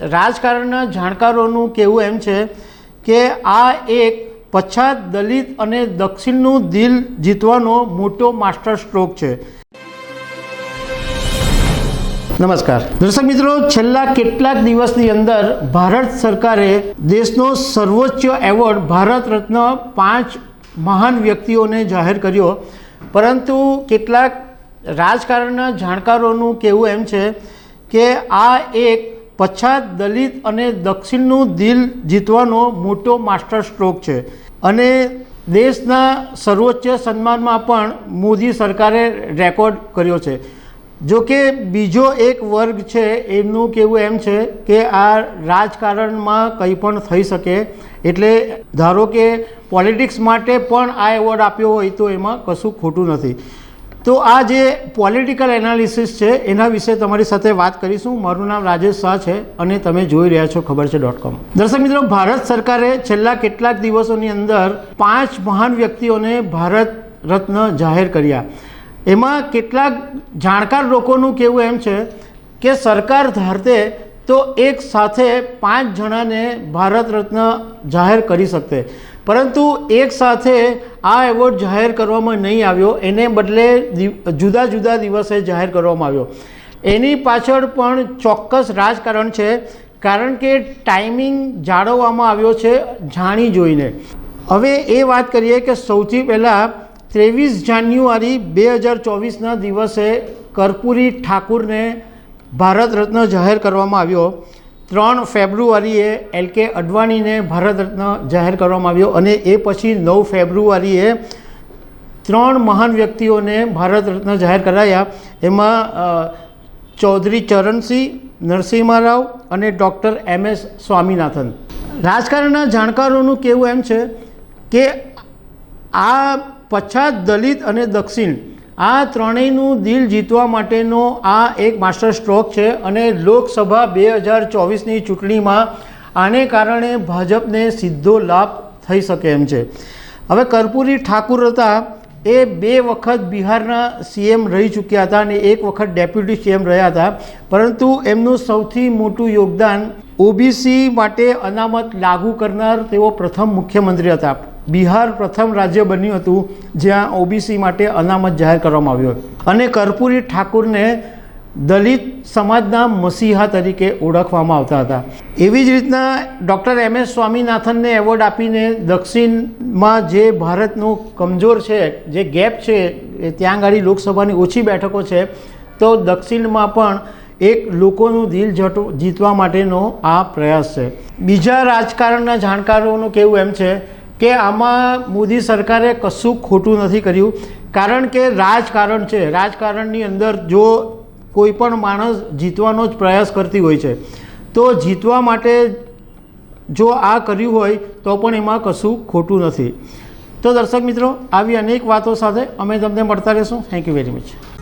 રાજકારણના જાણકારોનું કહેવું એમ છે કે આ એક પછાત દલિત અને દક્ષિણનું દિલ જીતવાનો મોટો માસ્ટર સ્ટ્રોક છે. નમસ્કાર. દર્શક મિત્રો, છેલ્લા કેટલાક દિવસની અંદર ભારત સરકારે દેશનો સર્વોચ્ચ એવોર્ડ ભારત રત્ન પાંચ મહાન વ્યક્તિઓને જાહેર કર્યો. પરંતુ કેટલાક રાજકારણના જાણકારોનું કહેવું એમ છે કે આ એક પછાત દલિત અને દક્ષિણનું દિલ જીતવાનો મોટો માસ્ટર સ્ટ્રોક છે. અને દેશના સર્વોચ્ચ સન્માનમાં પણ મોદી સરકારે રેકોર્ડ કર્યો છે. જો કે બીજો એક વર્ગ છે, એમનું કહેવું એમ છે કે આ રાજકારણમાં કંઈ પણ થઈ શકે. એટલે ધારો કે પોલિટિક્સ માટે પણ આ એવોર્ડ આપ્યો હોય તો એમાં કશું ખોટું નથી. તો આ જે પોલિટિકલ એનાલિસિસ છે, એના વિશે તમારી સાથે વાત કરીશું. મારું નામ રાજેશ શાહ છે અને તમે જોઈ રહ્યા છો ખબર છે ડોટ કોમ દર્શક મિત્રો, ભારત સરકારે છેલ્લા કેટલાક દિવસોની અંદર પાંચ મહાન વ્યક્તિઓને ભારત રત્ન જાહેર કર્યા. એમાં કેટલાક જાણકાર લોકોનું કહેવું એમ છે કે સરકાર ધારતે તો એક સાથે પાંચ જણાને ભારત રત્ન જાહેર કરી શકતે પરંતુ એક સાથે આ એવોર્ડ જાહેર કરવામાં નહીં આવ્યો. એને બદલે જુદા જુદા દિવસે જાહેર કરવામાં આવ્યો. એની પાછળ પણ ચોક્કસ રાજકારણ છે, કારણ કે ટાઈમિંગ જાળવવામાં આવ્યો છે જાણી જોઈને. હવે એ વાત કરીએ કે સૌથી પહેલાં ત્રેવીસ જાન્યુઆરી બે હજાર ચોવીસના દિવસે કર્પૂરી ઠાકુરને ભારત રત્ન જાહેર કરવામાં આવ્યો. ત્રણ ફેબ્રુઆરીએ એલ કે અડવાણીને ભારત રત્ન જાહેર કરવામાં આવ્યો અને એ પછી નવ ફેબ્રુઆરીએ ત્રણ મહાન વ્યક્તિઓને ભારત રત્ન જાહેર કરાયા. એમાં ચૌધરી ચરણસિંહ, નરસિંહા રાવ અને ડૉક્ટર એમ એસ સ્વામિનાથન. રાજકારણના જાણકારોનું કહેવું એમ છે કે આ પછાત દલિત અને દક્ષિણ આ ત્રણેયનું દિલ જીતવા માટેનો આ એક માસ્ટર સ્ટ્રોક છે અને લોકસભા બે હજાર ચોવીસની ચૂંટણીમાં આને કારણે ભાજપને સીધો લાભ થઈ શકે એમ છે. હવે કર્પૂરી ઠાકુર હતા. એ બે વખત બિહારના સીએમ રહી ચૂક્યા હતા અને એક વખત ડેપ્યુટી સીએમ રહ્યા હતા. પરંતુ એમનું સૌથી મોટું યોગદાન ઓબીસી માટે અનામત લાગુ કરનાર તેઓ પ્રથમ મુખ્યમંત્રી હતા. બિહાર પ્રથમ રાજ્ય બન્યું હતું, જ્યાં ઓબીસી માટે અનામત જાહેર કરવામાં આવ્યો અને કર્પૂરી ઠાકુરને દલિત સમાજના મસીહા તરીકે ઓળખવામાં આવતા હતા. એવી જ રીતના ડૉક્ટર એમ એસ સ્વામીનાથનને એવોર્ડ આપીને દક્ષિણમાં જે ભારતનું કમજોર છે, જે ગેપ છે ત્યાં આગળ લોકસભાની ઓછી બેઠકો છે, તો દક્ષિણમાં પણ એક લોકોનું દિલ જીતવા માટેનો આ પ્રયાસ છે. બીજા રાજકારણના જાણકારોનું કહેવું એમ છે કે આમાં મોદી સરકારે કશું ખોટું નથી કર્યું. કારણ કે રાજકારણ છે. રાજકારણની અંદર જો કોઈ પણ માણસ જીતવાનો જ પ્રયાસ કરતી હોય છે, તો જીતવા માટે જો આ કર્યું હોય, તો પણ એમાં કશું ખોટું નથી. તો દર્શક મિત્રો, આવી અનેક વાતો સાથે અમે તમને મળતા રહીશું. Thank you very much